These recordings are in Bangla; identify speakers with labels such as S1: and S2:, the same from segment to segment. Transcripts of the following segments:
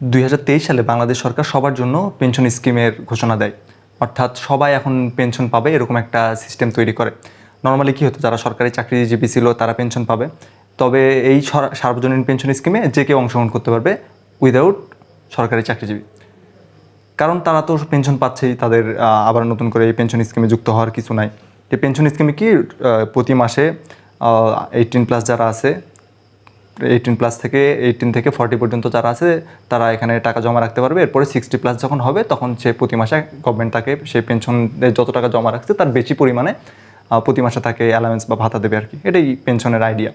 S1: দুই হাজার তেইশ সালে বাংলাদেশ সরকার সবার জন্য পেনশন স্কিমের ঘোষণা দেয়। অর্থাৎ সবাই এখন পেনশন পাবে, এরকম একটা সিস্টেম তৈরি করে। নর্মালি কী হতো, যারা সরকারি চাকরিজীবী ছিল, তারা পেনশন পাবে। তবে এই সার্বজনীন পেনশন স্কিমে যে কেউ অংশগ্রহণ করতে পারবে উইদাউট সরকারি চাকরিজীবী। কারণ তারা তো পেনশন পাচ্ছেই, তাদের আবার নতুন করে এই পেনশন স্কিমে যুক্ত হওয়ার কিছু নাই। এই পেনশন স্কিমে কি প্রতি মাসে এইটিন প্লাস যারা আছে এইটিন প্লাস থেকে এইটিন থেকে ফর্টি পর্যন্ত যারা আছে, তারা এখানে টাকা জমা রাখতে পারবে। এরপরে সিক্সটি প্লাস যখন হবে, তখন সে প্রতি মাসে গভর্নমেন্ট তাকে সেই পেনশন যত টাকা জমা রাখছে, তার বেশি পরিমাণে প্রতি মাসে তাকে অ্যালাউন্স বা ভাতা দেবে আর কি এটাই পেনশনের আইডিয়া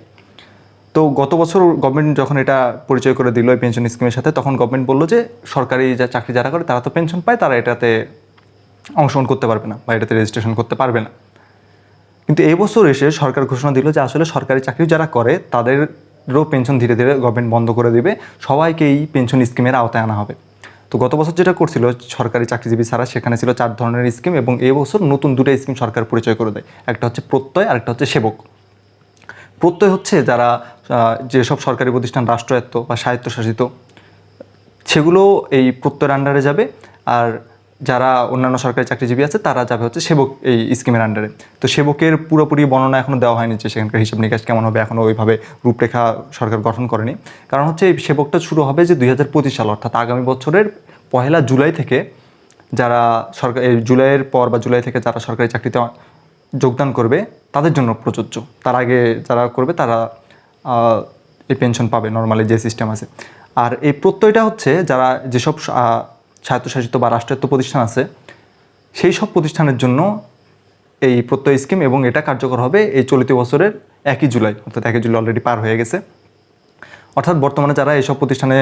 S1: তো গত বছর গভর্নমেন্ট যখন এটা পরিচয় করে দিল এই পেনশন স্কিমের সাথে, তখন গভর্নমেন্ট বলল যে, সরকারি যা চাকরি যারা করে, তারা তো পেনশন পায়, তারা এটাতে অংশগ্রহণ করতে পারবে না বা এটাতে রেজিস্ট্রেশন করতে পারবে না। কিন্তু এই বছর এসে সরকার ঘোষণা দিল যে, আসলে সরকারি চাকরি যারা করে তাদেরও পেনশন ধীরে ধীরে গভর্নমেন্ট বন্ধ করে দেবে। সবাইকে এই পেনশন স্কিমের আওতায় আনা হবে। তো গত বছর যেটা করছিল, সরকারি চাকরিজীবী ছাড়া সেখানে ছিল চার ধরনের স্কিম এবং এই বছর নতুন দুটো স্কিম সরকার পরিচয় করে দেয়। একটা হচ্ছে প্রত্যয় আর একটা হচ্ছে সেবক। প্রত্যয় হচ্ছে যারা যেসব সরকারি প্রতিষ্ঠান রাষ্ট্রায়ত্ত বা স্বায়ত্তশাসিত, সেগুলো এই প্রত্যয়ের আন্ডারে যাবে। আর যারা অন্যান্য সরকারি চাকরিজীবী আছে, তারা যাবে হচ্ছে সেবক এই স্কিমের আন্ডারে তো সেবকের পুরোপুরি বর্ণনা এখনও দেওয়া হয়নি যে সেখানকার হিসাব নিকাশ কেমন হবে এখনও ওইভাবে রূপরেখা সরকার গঠন করেনি। কারণ হচ্ছে এই সেবকটা শুরু হবে যে দুই হাজার পঁচিশ সাল, অর্থাৎ আগামী বছরের পহেলা জুলাই থেকে যারা সরকার, এই জুলাইয়ের পর বা জুলাই থেকে যারা সরকারি চাকরিতে যোগদান করবে, তাদের জন্য প্রযোজ্য। তার আগে যারা করবে, তারা এই পেনশন পাবে নর্মালি যে সিস্টেম আছে। আর এই প্রত্যয়টা হচ্ছে যারা যেসব স্বায়ত্তশাসিত বা রাষ্ট্রায়ত্ত প্রতিষ্ঠান আছে, সেই সব প্রতিষ্ঠানের জন্য এই প্রত্যয় স্কিম এবং এটা কার্যকর হবে এই চলিত বছরের একই জুলাই, অর্থাৎ একই জুলাই অলরেডি পার হয়ে গেছে। অর্থাৎ বর্তমানে যারা এইসব প্রতিষ্ঠানে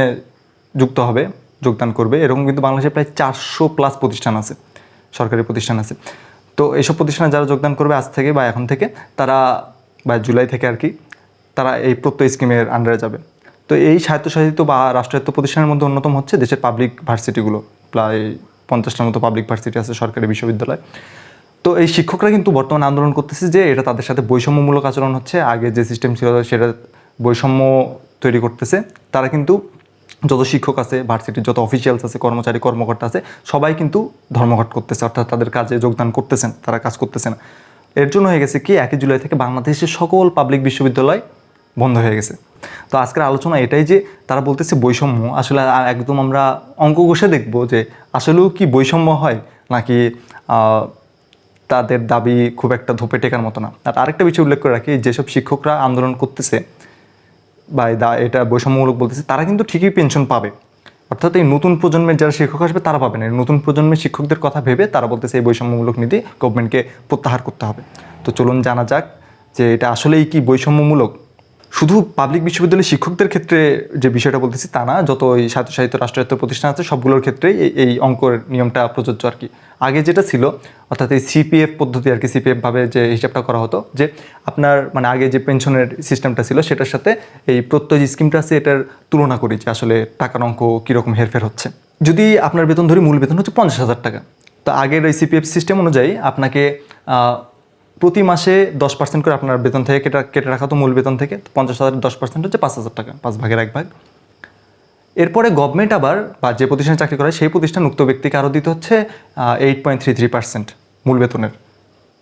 S1: যুক্ত হবে, যোগদান করবে, এরকম কিন্তু বাংলাদেশে প্রায় চারশো প্লাস প্রতিষ্ঠান আছে, সরকারি প্রতিষ্ঠান আছে। তো এইসব প্রতিষ্ঠানে যারা যোগদান করবে আজ থেকে বা এখন থেকে, তারা বা জুলাই থেকে আর কি, তারা এই প্রত্যয় স্কিমের আন্ডারে যাবে। তো এই স্বায়ত্তশাসিত বা রাষ্ট্রায়ত্ত প্রতিষ্ঠানের মধ্যে অন্যতম হচ্ছে দেশের পাবলিক ভার্সিটিগুলো। প্রায় পঞ্চাশটার মতো পাবলিক ভার্সিটি আছে সরকারি বিশ্ববিদ্যালয়। তো এই শিক্ষকরা কিন্তু বর্তমানে আন্দোলন করতেছে যে এটা তাদের সাথে বৈষম্যমূলক আচরণ হচ্ছে। আগে যে সিস্টেম ছিল সেটা বৈষম্য তৈরি করতেছে। তারা কিন্তু যত শিক্ষক আছে, ভার্সিটির যত অফিসিয়ালস আছে, কর্মচারী, কর্মকর্তা আছে, সবাই কিন্তু ধর্মঘট করতেছে। অর্থাৎ তাদের কাজে যোগদান করতেছেন, তারা কাজ করতেছে না। এর জন্য হয়ে গেছে কি, একই জুলাই থেকে বাংলাদেশের সকল পাবলিক বিশ্ববিদ্যালয় বন্ধ হয়ে গেছে। তো আজকের আলোচনা এটাই যে তারা বলতেছে বৈষম্য। আসলে একদম আমরা অঙ্ক কষে দেখব যে আসলেও কি বৈষম্য হয় নাকি তাদের দাবি খুব একটা ধোপে টেকার মতো না। আর আরেকটা বিষয় উল্লেখ করে রাখি, যেসব শিক্ষকরা আন্দোলন করতেছে বা দা- এটা বৈষম্যমূলক বলতেছে, তারা কিন্তু ঠিকই পেনশন পাবে। অর্থাৎ এই নতুন প্রজন্মের যারা শিক্ষক আসবে, তারা পাবে না। নতুন প্রজন্মের শিক্ষকদের কথা ভেবে তারা বলতেছে এই বৈষম্যমূলক নীতি গভর্নমেন্টকে প্রত্যাহার করতে হবে। তো চলুন জানা যাক যে এটা আসলেই কি বৈষম্যমূলক শুধু পাবলিক বিশ্ববিদ্যালয়ের শিক্ষকদের ক্ষেত্রে যে বিষয়টা বলতেছি তা না, যত এই স্বায়ত্তশাসিত রাষ্ট্রায়ত্ত প্রতিষ্ঠান আছে, সবগুলোর ক্ষেত্রেই এই- অঙ্কের নিয়মটা প্রযোজ্য আর কি। আগে যেটা ছিল, অর্থাৎ এই সিপিএফ পদ্ধতি আর কি সিপিএফ ভাবে যে হিসাবটা করা হতো, যে আপনার মানে আগে যে পেনশনের সিস্টেমটা ছিল, সেটার সাথে এই প্রত্যয় স্কিমটা আছে, এটার তুলনা করি যে আসলে টাকার অঙ্ক কীরকম হেরফের হচ্ছে। যদি আপনার বেতন ধরি, মূল বেতন হচ্ছে পঞ্চাশ হাজার টাকা। তো আগের এই সিপিএফ সিস্টেম অনুযায়ী আপনাকে প্রতি মাসে দশ পার্সেন্ট করে আপনার বেতন থেকে কেটে কেটে রাখা তো মূল বেতন থেকে পঞ্চাশ হাজার, দশ পার্সেন্ট হচ্ছে পাঁচ হাজার টাকা, পাঁচ ভাগের এক ভাগ। এরপরে গভর্নমেন্ট আবার, বা যে প্রতিষ্ঠানে চাকরি করে, সেই প্রতিষ্ঠান উক্ত ব্যক্তিকে আরও দিতে হচ্ছে eight point three three percent মূল বেতনের।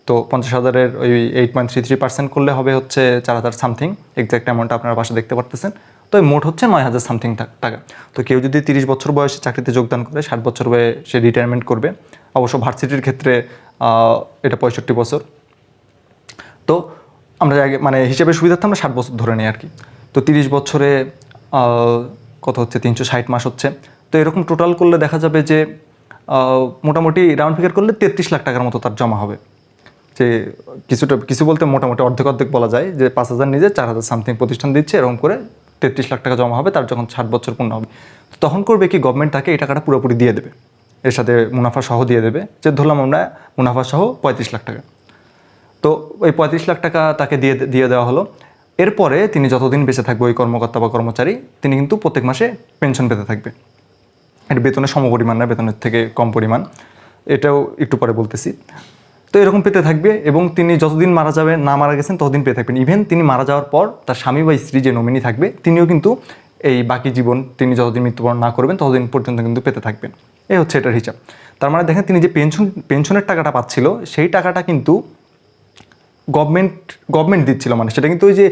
S1: তো পঞ্চাশ হাজারের ওই eight point three three percent করলে হবে হচ্ছে চার হাজার সামথিং এক্সাক্ট অ্যামাউন্টটা আপনারা পাশে দেখতে পারতেছেন। তো মোট হচ্ছে নয় হাজার সামথিং টাকা। তো কেউ যদি তিরিশ বছর বয়সে চাকরিতে যোগদান করে, ষাট বছর বয়সে সে রিটায়ারমেন্ট করবে, অবশ্য ভার্সিটির ক্ষেত্রে এটা পঁয়ষট্টি বছর। তো আমরা আগে মানে হিসেবে সুবিধার্থে আমরা ষাট বছর ধরে নিই আর কি। তো তিরিশ বছরে কত হচ্ছে? তিনশো ষাট মাস হচ্ছে। তো এরকম টোটাল করলে দেখা যাবে যে মোটামুটি রাউন্ড ফিগার করলে তেত্রিশ লাখ টাকার মতো তার জমা হবে। যে কিছুটা, কিছু বলতে মোটামুটি অর্ধেক অর্ধেক বলা যায় যে পাঁচ হাজার নিজে চার হাজার সামথিং প্রতিষ্ঠান দিচ্ছে, এরকম করে তেত্রিশ লাখ টাকা জমা হবে, তার যখন ষাট বছর পূর্ণ হবে। তখন করবে কি? গভর্নমেন্ট তাকে এই টাকাটা পুরোপুরি দিয়ে দেবে। এর সাথে মুনাফা সহ দিয়ে দেবে। যে ধরলাম আমরা মুনাফা সহ পঁয়ত্রিশ লাখ টাকা। তো ওই পঁয়ত্রিশ লাখ টাকা তাকে দিয়ে দিয়ে দেওয়া হলো। এরপরে তিনি যতদিন বেঁচে থাকবে ওই কর্মকর্তা বা কর্মচারী, তিনি কিন্তু প্রত্যেক মাসে পেনশন পেতে থাকবে। এটা বেতনের সমপরিমাণ না, বেতনের থেকে কম পরিমাণ। এটাও একটু পরে বলতেছি। তো এরকম পেতে থাকবে এবং তিনি যতদিন মারা যাবে, না মারা গেছেন, ততদিন পেয়ে থাকবেন। ইভেন তিনি মারা যাওয়ার পর তার স্বামী বা স্ত্রী যে নমিনি থাকবে, তিনিও কিন্তু এই বাকি জীবন তিনি যতদিন মৃত্যুবরণ না করবেন, ততদিন পর্যন্ত কিন্তু পেতে থাকবেন। এই হচ্ছে এটার হিসাব। তার মানে দেখেন, তিনি যে পেনশন, পেনশনের টাকাটা পাচ্ছিল, সেই টাকাটা কিন্তু গভর্নমেন্ট গভর্নমেন্ট দিচ্ছিল মানে সেটা কিন্তু ওই যে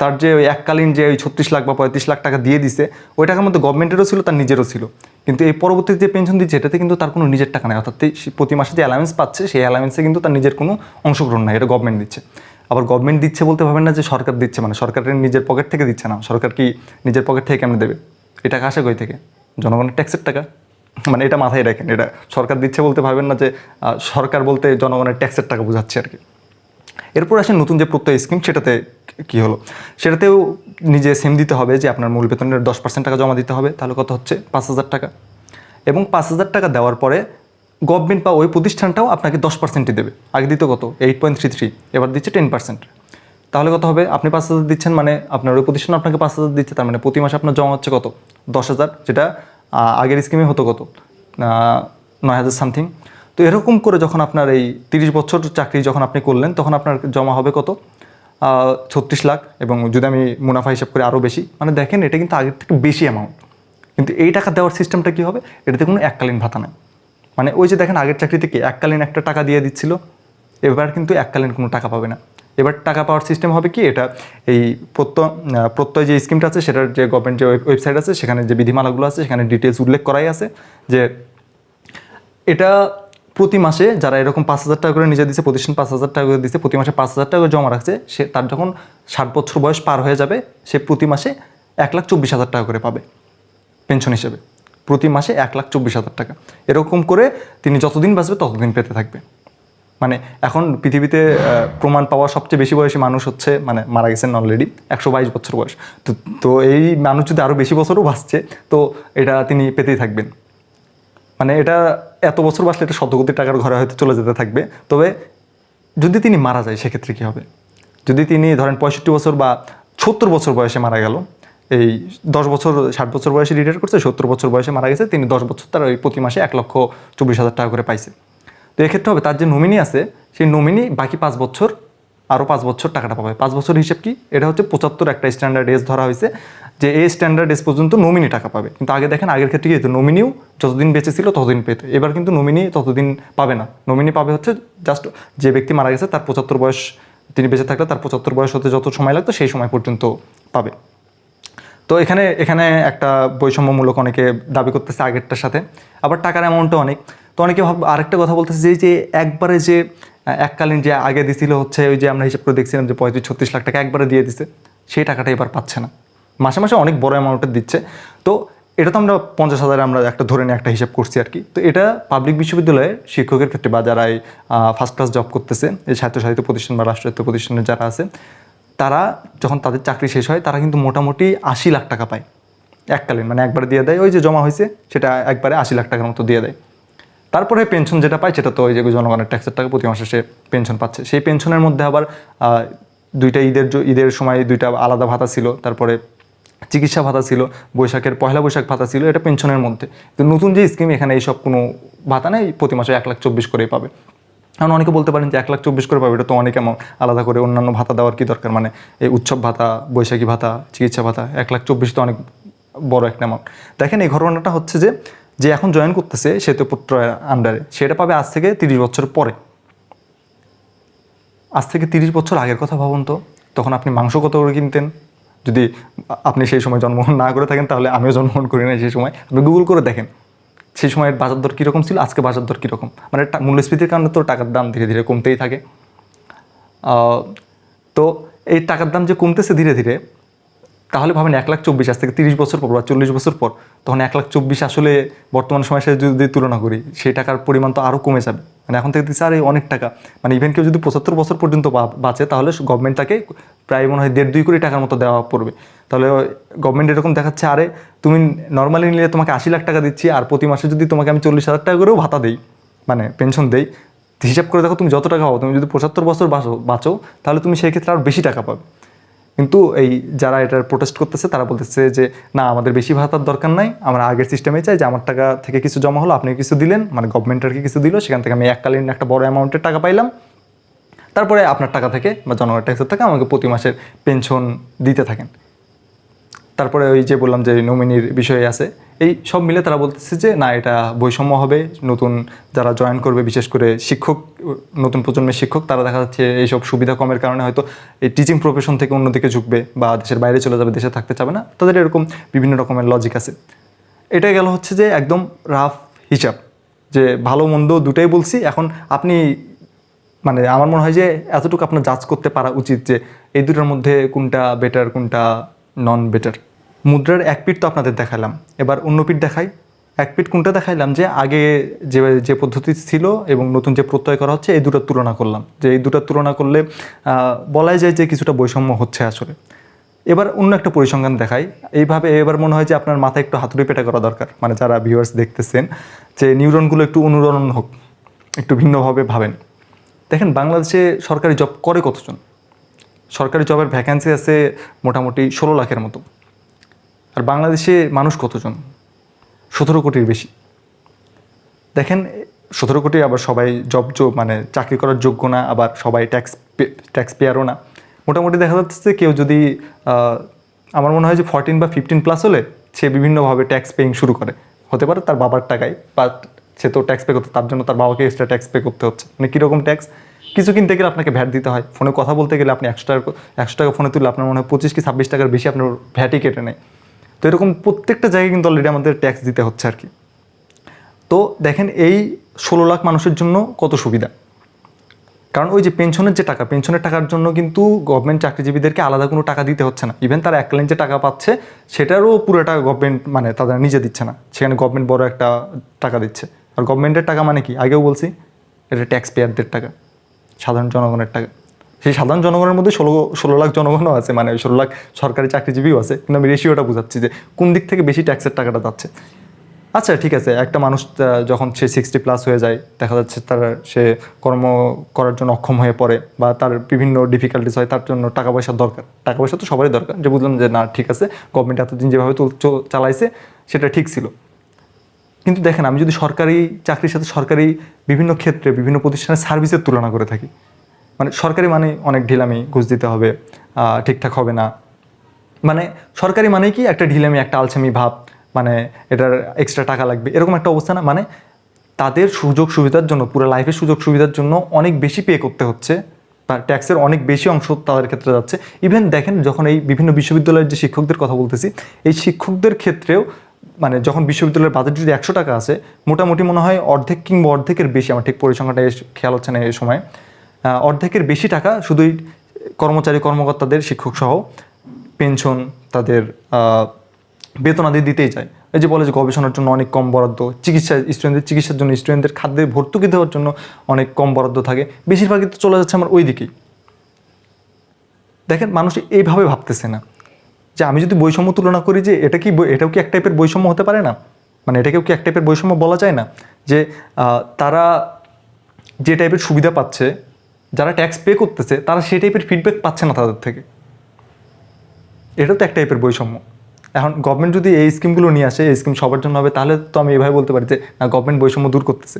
S1: তার যে ওই এককালীন যে ওই ছত্রিশ লাখ বা পঁয়ত্রিশ লাখ টাকা দিয়ে দিছে, ওই টাকার মধ্যে গভর্নমেন্টেরও ছিল, তার নিজেরও ছিল। কিন্তু এই পরবর্তীতে যে পেনশন দিচ্ছে, এটাতে কিন্তু তার কোনো নিজের টাকা নেই। অর্থাৎ প্রতি মাসে যে অ্যালাউন্স পাচ্ছে, সেই অ্যালাউন্সে কিন্তু তার নিজের কোনো অংশগ্রহণ নাই। এটা গভর্নমেন্ট দিচ্ছে। আবার গভর্নমেন্ট দিচ্ছে বলতে ভাবেন না যে সরকার দিচ্ছে মানে সরকারের নিজের পকেট থেকে দিচ্ছে না। সরকার কি নিজের পকেট থেকে কেমন দেবে? এই টাকা আসে কই থেকে? জনগণের ট্যাক্সের টাকা? মানে এটা মাথায় রাখেন। এটা সরকার দিচ্ছে বলতে ভাবেন না যে সরকার বলতে জনগণের ট্যাক্সের টাকা বোঝাচ্ছে আর কি। এরপর আসেন নতুন যে প্রত্যয় স্কিম সেটাতে কি হলো? সেটাতেও নিজে সেম দিতে হবে যে আপনার মূল বেতনের দশ পার্সেন্ট টাকা জমা দিতে হবে, তাহলে কত হচ্ছে? পাঁচ হাজার টাকা। এবং পাঁচ হাজার টাকা দেওয়ার পরে গভর্নমেন্ট বা ওই প্রতিষ্ঠানটাও আপনাকে দশ পার্সেন্টই দেবে। আগে দিত কত? এইট পয়েন্ট থ্রি থ্রি এবার দিচ্ছে টেন পার্সেন্ট তাহলে কত হবে? আপনি পাঁচ হাজার দিচ্ছেন মানে আপনার ওই প্রতিষ্ঠান আপনাকে পাঁচ হাজার দিচ্ছে, তার মানে প্রতি মাসে আপনার জমা হচ্ছে কত? দশ হাজার, যেটা আগের স্কিমে হতো কত? নয় হাজার সামথিং তো এরকম করে যখন আপনার এই তিরিশ বছর চাকরি যখন আপনি করলেন, তখন আপনার জমা হবে কত? ছত্রিশ লাখ এবং যদি আমি মুনাফা হিসাব করে আরও বেশি। মানে দেখেন, এটা কিন্তু আগের থেকে বেশি অ্যামাউন্ট কিন্তু এই টাকা দেওয়ার সিস্টেমটা কী হবে? এটাতে কোনো এককালীন ভাতা নেই। মানে ওই যে দেখেন, আগের চাকরিতে কি? এককালীন একটা টাকা দিয়ে দিচ্ছিল। এবার কিন্তু এককালীন কোনো টাকা পাবে না। এবার টাকা পাওয়ার সিস্টেম হবে কি? এটা এই প্রত্যয় প্রত্যয় যে স্কিমটা আছে, সেটার যে গভর্নমেন্ট যে ওয়েবসাইট আছে, সেখানে যে বিধিমালাগুলো আছে, সেখানে ডিটেলস উল্লেখ করাই আছে যে এটা প্রতি মাসে যারা এরকম পাঁচ হাজার টাকা করে নিজে দিচ্ছে প্রতিষ্ঠান পাঁচ হাজার টাকা করে দিচ্ছে প্রতি মাসে পাঁচ হাজার টাকা করে জমা রাখছে, সে তার যখন ষাট বছর বয়স পার হয়ে যাবে, সে প্রতি মাসে এক লাখ চব্বিশ হাজার টাকা করে পাবে পেনশন হিসেবে। প্রতি মাসে এক লাখ চব্বিশ হাজার টাকা। এরকম করে তিনি যতদিন বাঁচবে ততদিন পেতে থাকবে। মানে এখন পৃথিবীতে প্রমাণ পাওয়া সবচেয়ে বেশি বয়সী মানুষ হচ্ছে মানে মারা গেছেন অলরেডি একশো বাইশ বছর বয়স। তো তো এই মানুষ যদি আরও বেশি বছরও বাঁচছে, তো এটা তিনি পেতেই থাকবেন। মানে এটা এত বছর বাসলে এটা শত কোটি টাকার ঘরে হয়তো চলে যেতে থাকবে। তবে যদি তিনি মারা যায়, সেক্ষেত্রে কী হবে? যদি তিনি ধরেন পঁয়ষট্টি বছর বা সত্তর বছর বয়সে মারা গেল, এই দশ বছর, ষাট বছর বয়সে রিটায়ার করছে, সত্তর বছর বয়সে মারা গেছে, তিনি দশ বছর তার ওই প্রতি মাসে এক লক্ষ চব্বিশ হাজার টাকা করে পাইছে। তো এক্ষেত্রে হবে, তার যে নমিনি আছে, সেই নমিনি বাকি পাঁচ বছর আরও পাঁচ বছর টাকাটা পাবে। পাঁচ বছর হিসেব কি? এটা হচ্ছে পঁচাত্তর একটা স্ট্যান্ডার্ড এজ ধরা হয়েছে, যে এই স্ট্যান্ডার্ড এজ পর্যন্ত নমিনি টাকা পাবে। কিন্তু আগে দেখেন, আগের ক্ষেত্রে কি নমিনিও যতদিন বেঁচে ছিল ততদিন পেত। এবার কিন্তু নমিনি ততদিন পাবে না। নমিনি পাবে হচ্ছে জাস্ট যে ব্যক্তি মারা গেছে, তার পঁচাত্তর বয়স, তিনি বেঁচে থাকলে তার পঁচাত্তর বয়স হতে যত সময় লাগতো, সেই সময় পর্যন্ত পাবে। তো এখানে এখানে একটা বৈষম্যমূলক অনেকে দাবি করতেছে আগেরটার সাথে। আবার টাকার অ্যামাউন্টও অনেক। তো অনেকে ভাব, আরেকটা কথা বলতেছে যে যে একবারে যে এককালীন যে আগে দিছিল হচ্ছে ওই যে আমরা হিসাব করে দেখছিলাম যে পঁয়ত্রিশ, ছত্রিশ লাখ টাকা একবারে দিয়ে দিছে, সেই টাকাটা এবার পাচ্ছে না। মাসে মাসে অনেক বড় অ্যামাউন্টের দিচ্ছে। তো এটা তো আমরা পঞ্চাশ হাজারে আমরা একটা ধরে নিয়ে একটা হিসাব করছি আর কি। তো এটা পাবলিক বিশ্ববিদ্যালয়ের শিক্ষকের ক্ষেত্রে বা যারা এই ফার্স্ট ক্লাস জব করতেছে, এই স্বায়ত্ত সাহিত্য প্রতিষ্ঠান বা রাষ্ট্রায়ত্ত প্রতিষ্ঠানের যারা আছে, তারা যখন তাদের চাকরি শেষ হয়, তারা কিন্তু মোটামুটি আশি লাখ টাকা পায়। এককালীন মানে একবার দিয়ে দেয়, ওই যে জমা হয়েছে, সেটা একবারে আশি লাখ টাকার মতো দিয়ে দেয়। তারপরে পেনশন যেটা পায় সেটা তো ওই যে জনগণের ট্যাক্সের টাকা প্রতি মাসে সে পেনশন পাচ্ছে। সেই পেনশনের মধ্যে আবার দুইটা ঈদের ঈদের সময় দুইটা আলাদা ভাতা ছিল, তারপরে চিকিৎসা ভাতা ছিল, বৈশাখের পয়লা বৈশাখ ভাতা ছিল, এটা পেনশনের মধ্যে। তো নতুন যে স্কিম এখানে এইসব কোনো ভাতা নেই, প্রতি মাসে এক লাখ চব্বিশ করেই পাবে। এখন অনেকে বলতে পারেন যে এক লাখ চব্বিশ করে পাবে, এটা তো অনেক অ্যামাউন্ট আলাদা করে অন্যান্য ভাতা দেওয়ার কি দরকার? মানে এই উৎসব ভাতা, বৈশাখী ভাতা, চিকিৎসা ভাতা, এক লাখ চব্বিশ তো অনেক বড় একটা অ্যামাউন্ট দেখেন এই ঘটনাটা হচ্ছে যে যে এখন জয়েন করতেছে, সে তো শ্বেতপুত্র আন্ডারে সেটা পাবে আজ থেকে তিরিশ বছর পরে। আজ থেকে তিরিশ বছর আগের কথা ভাবুন তো। তখন আপনি মাংস কত করে কিনতেন? যদি আপনি সেই সময় জন্মগ্রহণ না করে থাকেন, তাহলে আমিও জন্মগ্রহণ করি না সেই সময়। আপনি গুগল করে দেখেন। সেই সময়ের বাজার দর কীরকম ছিল? আজকে বাজার দর কীরকম? মানে মূল্যস্ফীতির কারণে তো টাকার দাম ধীরে ধীরে কমতেই থাকে। তো এই টাকার দাম যে কমতেছে ধীরে ধীরে তাহলে ভাবেন এক লাখ চব্বিশ আজ থেকে তিরিশ বছর পর বা চল্লিশ বছর পর, তখন এক লাখ চব্বিশ আসলে বর্তমান সময়ের সাথে যদি তুলনা করি সেই টাকার পরিমাণ তো আরও কমে যাবে। মানে এখন থেকে দিচ্ছে আরে অনেক টাকা। মানে ইভেন কেউ যদি পঁচাত্তর বছর পর্যন্ত বাঁচে, তাহলে গভর্নমেন্ট তাকে প্রায় মনে হয় দেড় দুই কোটি টাকার মতো দেওয়া পড়বে। তাহলে গভর্নমেন্ট এরকম দেখাচ্ছে, আরে তুমি নর্মালি নিলে তোমাকে আশি লাখ টাকা দিচ্ছি, আর প্রতি মাসে যদি তোমাকে আমি চল্লিশ হাজার টাকা করেও ভাতা দিই মানে পেনশন দেই, হিসাব করে দেখো তুমি যত টাকা পাবো তুমি যদি পঁচাত্তর বছর বাঁচো বাঁচো, তাহলে তুমি সেই ক্ষেত্রে আরও বেশি টাকা পাবে। কিন্তু এই যারা এটার প্রোটেস্ট করতেছে, তারা বলতেছে যে, না, আমাদের বেশি ভাতার দরকার নাই। আমরা আগের সিস্টেমে চাই যে, আমার টাকা থেকে কিছু জমা হলো, আপনি কিছু দিলেন। মানে গভর্নমেন্ট আর কি কিছু দিল, সেখান থেকে আমি এককালীন একটা বড় অ্যামাউন্টের টাকা পাইলাম। তারপরে আপনার টাকা থেকে বা জনগণের ট্যাক্সের থেকে আমাকে প্রতি মাসের পেনশন দিতে থাকেন। তারপরে ওই যে বললাম যে নমিনির বিষয়ে আছে, এই সব মিলে তারা বলতেছে যে, না, এটা বৈষম্য হবে। নতুন যারা জয়েন করবে, বিশেষ করে শিক্ষক, নতুন প্রজন্মের শিক্ষক, তারা দেখা যাচ্ছে এইসব সুবিধা কমের কারণে হয়তো এই টিচিং প্রফেশন থেকে অন্যদিকে ঝুঁকবে বা দেশের বাইরে চলে যাবে, দেশে থাকতে চাবে না। তাদের এরকম বিভিন্ন রকমের লজিক আছে। এটা গেল হচ্ছে যে একদম রাফ হিসাব, যে ভালো, মন্দ দুটাই বলছি। এখন আপনি মানে আমার মনে হয় যে এতটুকু আপনার জাজ করতে পারা উচিত যে, এই দুটোর মধ্যে কোনটা বেটার কোনটা নন বেটার মুদ্রার এক পিঠ তো আপনাদের দেখালাম। এবার অন্য পিঠ দেখাই। এক পিঠ কোনটা দেখাইলাম যে আগে যে যে পদ্ধতি ছিল এবং নতুন যে প্রত্যয় করা হচ্ছে, এই দুটোর তুলনা করলাম। যে এই দুটোর তুলনা করলে বলাই যায় যে কিছুটা বৈষম্য হচ্ছে আসলে। এবার অন্য একটা পরিসংখ্যান দেখাই। এইভাবে এবার মনে হয় যে আপনার মাথায় একটু হাতুড়ি পেটা করা দরকার। মানে যারা ভিউয়ার্স দেখতেছেন, যে নিউরনগুলো একটু অনুরণন হোক, একটু ভিন্নভাবে ভাবেন। দেখেন, বাংলাদেশে সরকারি জব করে কতজন? সরকারি জবের ভ্যাকান্সি আছে মোটামুটি ষোলো লাখের মতো। আর বাংলাদেশে মানুষ কতজন? সতেরো কোটির বেশি। দেখেন, সতেরো কোটি আবার সবাই জব মানে চাকরি করার যোগ্য না, আবার সবাই ট্যাক্স ট্যাক্স পেয়ারও না। মোটামুটি দেখা যাচ্ছে কেউ যদি আমার মনে হয় যে ফরটিন বা ফিফটিন প্লাস হলে সে বিভিন্নভাবে ট্যাক্স পেইং শুরু করে। হতে পারে তার বাবার টাকায় বা সে তো ট্যাক্স পে করতে, তার জন্য তার বাবাকে এক্সট্রা ট্যাক্স পে করতে হচ্ছে। মানে কীরকম ট্যাক্স কিছু কিনতে গেলে আপনাকে ভ্যাট দিতে হয়। ফোনে কথা বলতে গেলে আপনি একশো টাকা একশো টাকা ফোনে তুললে আপনার মনে হয় পঁচিশ কি ছাব্বিশ টাকার বেশি আপনার ভ্যাটই কেটে নেয়। তো এরকম প্রত্যেকটা জায়গায় কিন্তু অলরেডি আমাদের ট্যাক্স দিতে হচ্ছে আর কি। তো দেখেন এই ষোলো লাখ মানুষের জন্য কত সুবিধা। কারণ ওই যে পেনশনের যে টাকা পেনশনের টাকার জন্য কিন্তু গভর্নমেন্ট চাকরিজীবীদেরকে আলাদা কোনো টাকা দিতে হচ্ছে না। ইভেন তারা এক লাইন যে টাকা পাচ্ছে, সেটারও পুরোটা গভর্নমেন্ট মানে তারা নিজে দিচ্ছে না। সেখানে গভর্নমেন্ট বড় একটা টাকা দিচ্ছে। আর গভর্নমেন্টের টাকা মানে কি? আগেও বলছি, এটা ট্যাক্স পেয়ারদের টাকা, সাধারণ জনগণের টাকা। সেই সাধারণ জনগণের মধ্যে ষোলো ষোলো লাখ জনগণও আছে মানে ষোলো লাখ সরকারি চাকরিজীবীও আছে। কিন্তু আমি রেশিওটা বুঝাচ্ছি যে কোন দিক থেকে বেশি ট্যাক্সের টাকাটা যাচ্ছে। আচ্ছা ঠিক আছে, একটা মানুষ যখন সে সিক্সটি প্লাস হয়ে যায়, দেখা যাচ্ছে তার, সে কর্ম করার জন্য অক্ষম হয়ে পড়ে বা তার বিভিন্ন ডিফিকাল্টিস হয়, তার জন্য টাকা পয়সার দরকার। টাকা পয়সা তো সবারই দরকার। যে বুঝলাম যে না, ঠিক আছে গভর্নমেন্ট এতদিন যেভাবে চালাইছে, সেটা ঠিক ছিল। কিন্তু দেখেন, আমি যদি সরকারি চাকরির সাথে সরকারি বিভিন্ন ক্ষেত্রে, বিভিন্ন প্রতিষ্ঠানের সার্ভিসের তুলনা করে থাকি মানে সরকারি মানে অনেক ঢিলামি ঘুষ দিতে হবে ঠিকঠাক হবে না। মানে সরকারি মানে কি একটা ঢিলামি, একটা আলসামি ভাব মানে এটার এক্সট্রা টাকা লাগবে, এরকম একটা অবস্থা না। মানে তাদের সুযোগ সুবিধার জন্য, পুরো লাইফের সুযোগ সুবিধার জন্য অনেক বেশি পে করতে হচ্ছে তার ট্যাক্সের অনেক বেশি অংশ তাদের ক্ষেত্রে যাচ্ছে। ইভেন দেখেন যখন এই বিভিন্ন বিশ্ববিদ্যালয়ের যে শিক্ষকদের কথা বলতেছি, এই শিক্ষকদের ক্ষেত্রেও মানে যখন বিশ্ববিদ্যালয়ের বাজেট যদি একশো টাকা আছে, মোটামুটি মনে হয় অর্ধেক কিংবা অর্ধেকের বেশি, আমার ঠিক পরিসংখ্যাটা খেয়াল হচ্ছে না এই সময় অর্ধেকের বেশি টাকা শুধুই কর্মচারী কর্মকর্তাদের শিক্ষক সহ পেনশন তাদের আহ, বেতনাদি দিতেই চায়। এই যে বলে যে গবেষণার জন্য অনেক কম বরাদ্দ চিকিৎসা স্টুডেন্টদের চিকিৎসার জন্য স্টুডেন্টদের খাদ্যে ভর্তুকি দেওয়ার জন্য অনেক কম বরাদ্দ থাকে। বেশিরভাগই তো চলে যাচ্ছে আমার ওই দিকেই। দেখেন মানুষ এইভাবে ভাবতেছে না যে আমি যদি বৈষম্য তুলনা করি যে এটা কি এটাও কি এক টাইপের বৈষম্য হতে পারে না? মানে এটাকেও কি এক টাইপের বৈষম্য বলা যায় না? যে তারা যে টাইপের সুবিধা পাচ্ছে যারা ট্যাক্স পে করতেছে, তারা সেই টাইপের ফিডব্যাক পাচ্ছে না তাদের থেকে। এটাও তো এক টাইপের বৈষম্য। এখন গভর্নমেন্ট যদি এই স্কিমগুলো নিয়ে আসে, এই স্কিম সবার জন্য হবে, তাহলে তো আমি এভাবে বলতে পারি যে, না গভর্নমেন্ট বৈষম্য দূর করতেছে।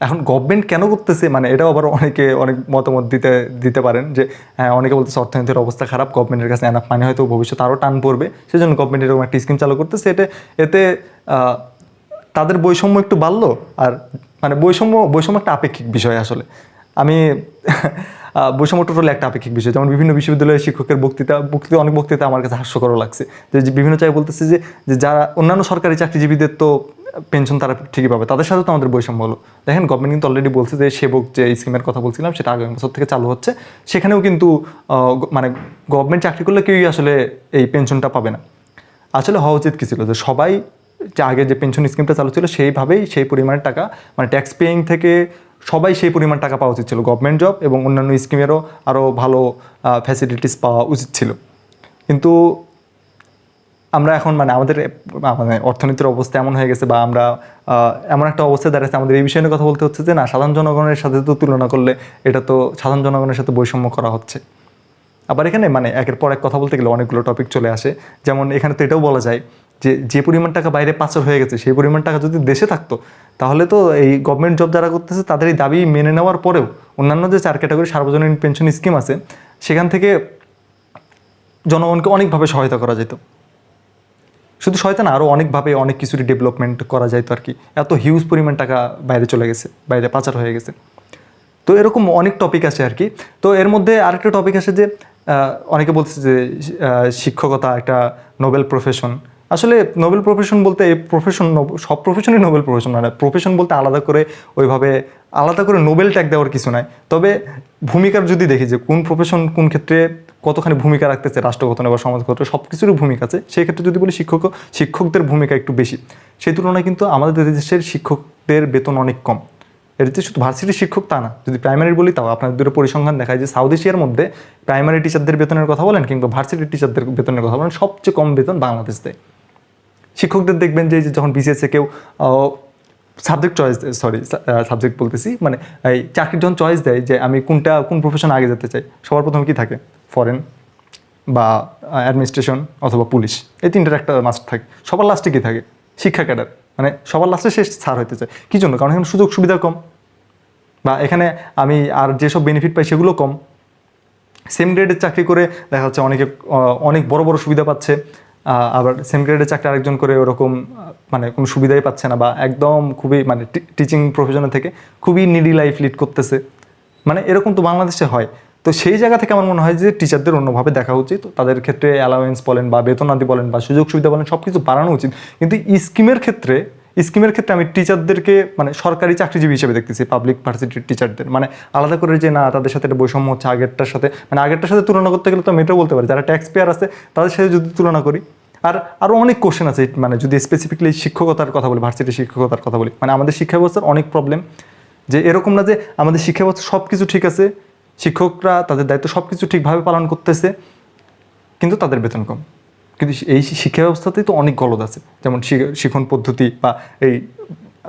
S1: এখন গভর্নমেন্ট কেন করতেছে? মানে এটাও আবার অনেকে অনেক মতামত দিতে দিতে পারেন যে হ্যাঁ অনেকে বলতেছে অর্থনীতির অবস্থা খারাপ গভর্নমেন্টের কাছে এনাফ মানে হয়তো ভবিষ্যতে আরও টান পড়বে। সেজন্য গভর্নমেন্ট এরকম একটা স্কিম চালু করতেছে। এতে এতে তাদের বৈষম্য একটু বাড়লো। আর মানে বৈষম্য বৈষম্য একটা আপেক্ষিক বিষয় আসলে। আমি বৈষম্য টোটালি একটা আপেক্ষিক বিষয়। যেমন বিভিন্ন বিশ্ববিদ্যালয়ের শিক্ষকের বক্তৃতা বক্তৃতা, অনেক বক্তৃতা আমার কাছে হাস্যকরও লাগছে। যে বিভিন্ন জায়গায় বলতেছে যে যারা অন্যান্য সরকারি চাকরিজীবীদের তো পেনশন তারা ঠিকই পাবে, তাদের সাথে তো আমাদের বৈষম্য হলো। দেখেন গভর্নমেন্ট কিন্তু অলরেডি বলছে যে সেবক যে স্কিমের কথা বলছিলাম, সেটা আগামী বছর থেকে চালু হচ্ছে। সেখানেও কিন্তু মানে গভর্নমেন্ট চাকরি করলে কেউই আসলে এই পেনশনটা পাবে না। আসলে হওয়া উচিত কী ছিল? যে সবাই যে আগে যে পেনশন স্কিমটা চালু ছিল, সেইভাবেই সেই পরিমাণের টাকা মানে ট্যাক্স পেইং থেকে সবাই সেই পরিমাণ টাকা পাওয়া উচিত ছিল। গভর্নমেন্ট জব এবং অন্যান্য স্কিমেরও আরও ভালো ফ্যাসিলিটিস পাওয়া উচিত ছিল। কিন্তু আমরা এখন মানে আমাদের মানে অর্থনীতির অবস্থা এমন হয়ে গেছে বা আমরা এমন একটা অবস্থায় দাঁড়াচ্ছে আমাদের এই বিষয়ে নিয়ে কথা বলতে হচ্ছে যে, না, সাধারণ জনগণের সাথে তো তুলনা করলে এটা তো সাধারণ জনগণের সাথে বৈষম্য করা হচ্ছে। আবার এখানে মানে একের পর এক কথা বলতে গেলে অনেকগুলো টপিক চলে আসে। যেমন এখানে তো এটাও বলা যায় যে যে পরিমাণ টাকা বাইরে পাচার হয়ে গেছে, সেই পরিমাণ টাকা যদি দেশে থাকতো, তাহলে তো এই গভর্নমেন্ট জব যারা করতেছে তাদের এই দাবি মেনে নেওয়ার পরেও অন্যান্য যে চার ক্যাটাগরি সার্বজনীন পেনশন স্কিম আছে, সেখান থেকে জনগণকে অনেকভাবে সহায়তা করা যেত। শুধু শয়তান আরও অনেকভাবে অনেক কিছুরই ডেভেলপমেন্ট করা যাইতো আর কি। এত হিউজ পরিমাণ টাকা বাইরে চলে গেছে, বাইরে পাচার হয়ে গেছে। তো এরকম অনেক টপিক আছে আর কি। তো এর মধ্যে আরেকটা টপিক আছে যে অনেকে বলছে যে শিক্ষকতা একটা নোবেল প্রফেশন আসলে নোবেল প্রফেশন বলতে প্রফেশন সব প্রফেশনই নোবেল প্রফেশন মানে প্রফেশন বলতে আলাদা করে ওইভাবে, আলাদা করে নোবেল ট্যাগ দেওয়ার কিছু নাই। তবে ভূমিকার যদি দেখি যে কোন প্রফেশন কোন ক্ষেত্রে কতখানি ভূমিকা রাখতেছে রাষ্ট্র গঠনে বা সমাজ গঠনে সব কিছুরই ভূমিকা আছে। সেই ক্ষেত্রে যদি বলি শিক্ষক, শিক্ষকদের ভূমিকা একটু বেশি। সেই তুলনায় কিন্তু আমাদের দেশের শিক্ষকদের বেতন অনেক কম। এটা যে শুধু ভার্সিটির শিক্ষক তা না। যদি প্রাইমারি বলি তাও আপনার দুটো পরিসংখ্যান দেখায় যে সাউথ এশিয়ার মধ্যে প্রাইমারি টিচারদের বেতনের কথা বলেন কিংবা ভার্সিটির টিচারদের বেতনের কথা বলেন, সবচেয়ে কম বেতন বাংলাদেশ দেয়। শিক্ষকদের দেখবেন যে যখন বিসিএসে কেউ সাবজেক্ট চয়েস সরি সাবজেক্ট বলতেছি মানে এই চাকরির যখন চয়েস দেয় যে আমি কোনটা, কোন প্রফেশন আগে যেতে চাই, সবার প্রথমে কি থাকে? ফরেন বা অ্যাডমিনিস্ট্রেশন অথবা পুলিশ এই তিনটার একটা মাস্ট থাকে। সবার লাস্টে কি থাকে? শিক্ষা ক্যাডার মানে সবার লাস্টে শেষ ছাড় হইতে চায়। কী জন্য? কারণ এখানে সুযোগ সুবিধা কম। বা এখানে আমি আর যেসব বেনিফিট পাই সেগুলো কম। সেম গ্রেডের চাকরি করে দেখা যাচ্ছে অনেকে অনেক বড় বড় সুবিধা পাচ্ছে। আবার সেম গ্রেডের চাকরি আরেকজন করে ওরকম মানে কোনো সুবিধাই পাচ্ছে না বা একদম খুবই মানে টিচিং প্রফেশনে থেকে খুবই নিডি লাইফ লিড করতেছে। মানে এরকম তো বাংলাদেশে হয়। তো সেই জায়গা থেকে আমার মনে হয় যে টিচারদের অন্যভাবে দেখা উচিত। তাদের ক্ষেত্রে অ্যালাওয়েন্স বলেন বা বেতনাদি বলেন বা সুযোগ সুবিধা বলেন সব কিছু বাড়ানো উচিত। কিন্তু স্কিমের ক্ষেত্রে স্কিমের ক্ষেত্রে আমি টিচারদেরকে মানে সরকারি চাকরিজীবী হিসেবে দেখতেছি পাবলিক ভার্সিটির টিচারদের মানে আলাদা করে যে না, তাদের সাথে একটা বৈষম্য হচ্ছে আগেরটার সাথে মানে আগেরটার সাথে তুলনা করতে গেলে তো আমি এটাও বলতে পারি, যারা ট্যাক্স পেয়ার আছে, তাদের সাথে যদি তুলনা করি, আর আরও অনেক কোশ্চেন আছে মানে যদি স্পেসিফিকলি শিক্ষকতার কথা বলি ভার্সিটির শিক্ষকতার কথা বলি মানে আমাদের শিক্ষা ব্যবস্থার অনেক প্রবলেম যে এরকম না যে আমাদের শিক্ষা ব্যবস্থা সব কিছু ঠিক আছে, শিক্ষকরা তাদের দায়িত্ব সব কিছু ঠিকভাবে পালন করতেছে, কিন্তু তাদের বেতন কম। কিন্তু এই শিক্ষা ব্যবস্থাতেই তো অনেক গলদ আছে। যেমন শি- শিক্ষণ পদ্ধতি বা এই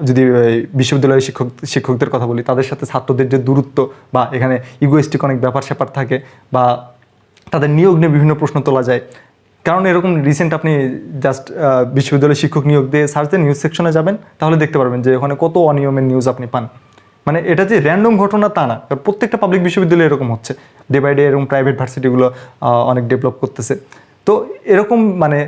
S1: যদি বিশ্ববিদ্যালয়ের শিক্ষক, শিক্ষকদের কথা বলি, তাদের সাথে ছাত্রদের যে দূরত্ব বা এখানে ইগোয়েস্টিক অনেক ব্যাপার স্যাপার থাকে বা তাদের নিয়োগ নিয়ে বিভিন্ন প্রশ্ন তোলা যায়। কারণ এরকম রিসেন্ট আপনি জাস্ট বিশ্ববিদ্যালয়ের শিক্ষক নিয়োগ দিয়ে সার্চ দিয়ে নিউজ সেকশনে যাবেন, তাহলে দেখতে পারবেন যে ওখানে কত অনিয়মের নিউজ আপনি পান। মানে এটা যে র্যান্ডম ঘটনা তা না, প্রত্যেকটা পাবলিক বিশ্ববিদ্যালয়ে এরকম হচ্ছে। ডে বাই ডে এরকম প্রাইভেট ভার্সিটিগুলো অনেক ডেভেলপ করতেছে। তো এরকম মানে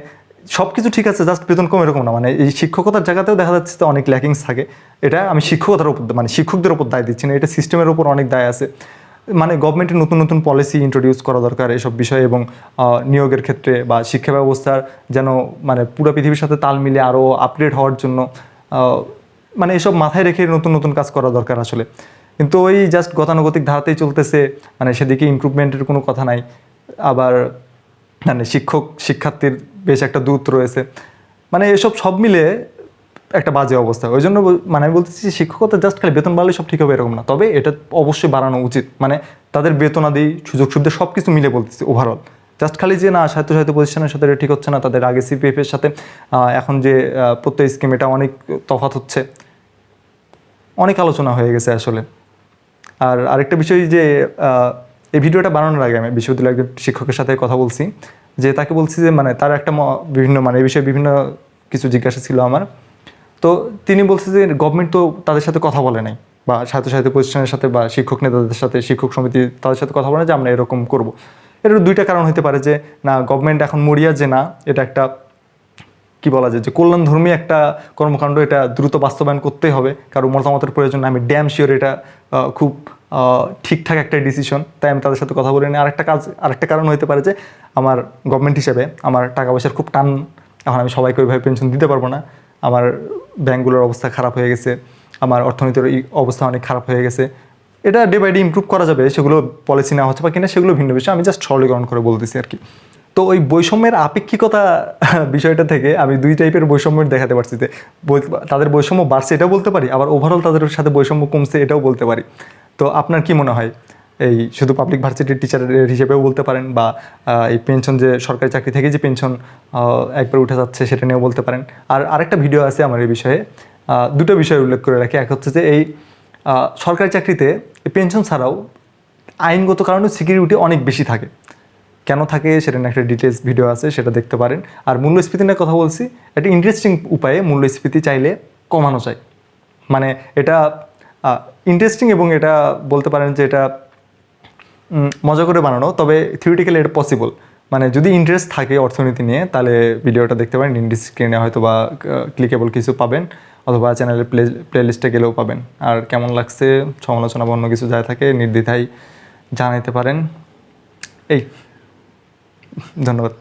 S1: সব কিছু ঠিক আছে জাস্ট বেতন কম এরকম না। মানে এই শিক্ষকতার জায়গাতেও দেখা যাচ্ছে যে অনেক ল্যাকিংস থাকে। এটা আমি শিক্ষকতার উপর মানে শিক্ষকদের উপর দায় দিচ্ছি না। এটা সিস্টেমের উপর অনেক দায় আছে। মানে গভর্নমেন্টের নতুন নতুন পলিসি ইন্ট্রোডিউস করা দরকার এসব বিষয়ে এবং নিয়োগের ক্ষেত্রে বা শিক্ষা ব্যবস্থার যেন মানে পুরো পৃথিবীর সাথে তাল মিলে আরও আপগ্রেড হওয়ার জন্য মানে এসব মাথায় রেখে নতুন নতুন কাজ করা দরকার আসলে। কিন্তু ওই জাস্ট গতানুগতিক ধারাতেই চলতেছে। মানে সেদিকে ইমপ্রুভমেন্টের কোনো কথা নাই। আবার মানে শিক্ষক, শিক্ষার্থীর বেশ একটা দূরত্ব রয়েছে। মানে এসব সব মিলে একটা বাজে অবস্থা। ওই জন্য মানে আমি বলতেছি শিক্ষকতা জাস্ট খালি বেতন বাড়লে সব ঠিক হবে এরকম না। তবে এটা অবশ্যই বাড়ানো উচিত। মানে তাদের বেতনাদি সুযোগ সুবিধা সব কিছু মিলে বলতেছি ওভারঅল জাস্ট খালি যে না সাহিত্য সাহিত্য প্রতিষ্ঠানের সাথে এটা ঠিক হচ্ছে না, তাদের আগে সিপিএফ এর সাথে এখন যে প্রত্যেক স্কিম এটা অনেক তফাৎ হচ্ছে। অনেক আলোচনা হয়ে গেছে আসলে। আর আরেকটা বিষয় যে এই ভিডিওটা বানানোর আগে আমি বিশ্ববিদ্যালয়ের একজন শিক্ষকের সাথে কথা বলছি, যে তাকে বলছি যে মানে তার একটা বিভিন্ন মানে এই বিষয়ে বিভিন্ন কিছু জিজ্ঞাসা ছিল আমার। তো তিনি বলছে যে গভর্নমেন্ট তো তাদের সাথে কথা বলে নাই, বা সাহিত্য প্রতিষ্ঠানের সাথে, বা শিক্ষক নেতাদের সাথে, শিক্ষক সমিতি তাদের সাথে কথা বলে যে আমরা এরকম করব। এর দুইটা কারণ হতে পারে যে, না গভর্নমেন্ট এখন মরিয়া যে না, এটা একটা, কি বলা যায় যে, কল্যাণধর্মী একটা কর্মকাণ্ড, এটা দ্রুত বাস্তবায়ন করতেই হবে। কারও মতামতের প্রয়োজন আমি ড্যাম শিওর এটা খুব ঠিকঠাক একটা ডিসিশন তাই আমি তাদের সাথে কথা বলে নিই। আরেকটা কাজ, আরেকটা কারণ হতে পারে যে, আমার গভর্নমেন্ট হিসেবে আমার টাকা পয়সার খুব টান। এখন আমি সবাইকে ওইভাবে পেনশন দিতে পারব না। আমার ব্যাঙ্কগুলোর অবস্থা খারাপ হয়ে গেছে। আমার অর্থনীতির অবস্থা অনেক খারাপ হয়ে গেছে। এটা ডে বাই ডে ইমপ্রুভ করা যাবে। সেগুলো পলিসি নেওয়া হচ্ছে বা কিনা, সেগুলো ভিন্ন বিষয়। আমি জাস্ট সরলীকরণ করে বলতেছি আর কি। তো ওই বৈষম্যের আপেক্ষিকতা বিষয়টা থেকে আমি দুই টাইপের বৈষম্য দেখাতে পারছি যে তাদের বৈষম্য বাড়ছে এটাও বলতে পারি, আবার ওভারঅল তাদের সাথে বৈষম্য কমছে এটাও বলতে পারি। তো আপনার কি মনে হয়? এই শুধু পাবলিক ভার্সিটির টিচারের হিসেবেও বলতে পারেন বা এই পেনশন যে সরকারি চাকরি থেকে যে পেনশন একবার উঠে যাচ্ছে সেটা নিয়েও বলতে পারেন। আর আরেকটা ভিডিও আছে আমার এই বিষয়ে। দুটো বিষয় উল্লেখ করে রাখি। এক হচ্ছে যে এই সরকারি চাকরিতে পেনশন ছাড়াও আইনগত কারণে সিকিউরিটি অনেক বেশি থাকে। কেন থাকে সেটা নিয়ে একটা ডিটেলস ভিডিও আছে, সেটা দেখতে পারেন। আর মূল্যস্ফীতি নিয়ে কথা বলছি, একটা ইন্টারেস্টিং উপায়ে মূল্যস্ফীতি চাইলে কমানো যায়। মানে এটা ইন্টারেস্টিং এবং এটা বলতে পারেন যে এটা মজা করে বানানো, তবে থিওরিটিক্যালি এটা পসিবল মানে যদি ইন্টারেস্ট থাকে অর্থনীতি নিয়ে, তাহলে ভিডিওটা দেখতে পারেন ইন্ডি স্ক্রিনে হয়তো বা ক্লিকেবল কিছু পাবেন, অথবা চ্যানেলের প্লে প্লেলিস্টে গেলেও পাবেন। আর কেমন লাগছে, সমালোচনা বা অন্য কিছু যা থাকে, নির্দ্বিধায় জানাইতে পারেন। এই, ধন্যবাদ।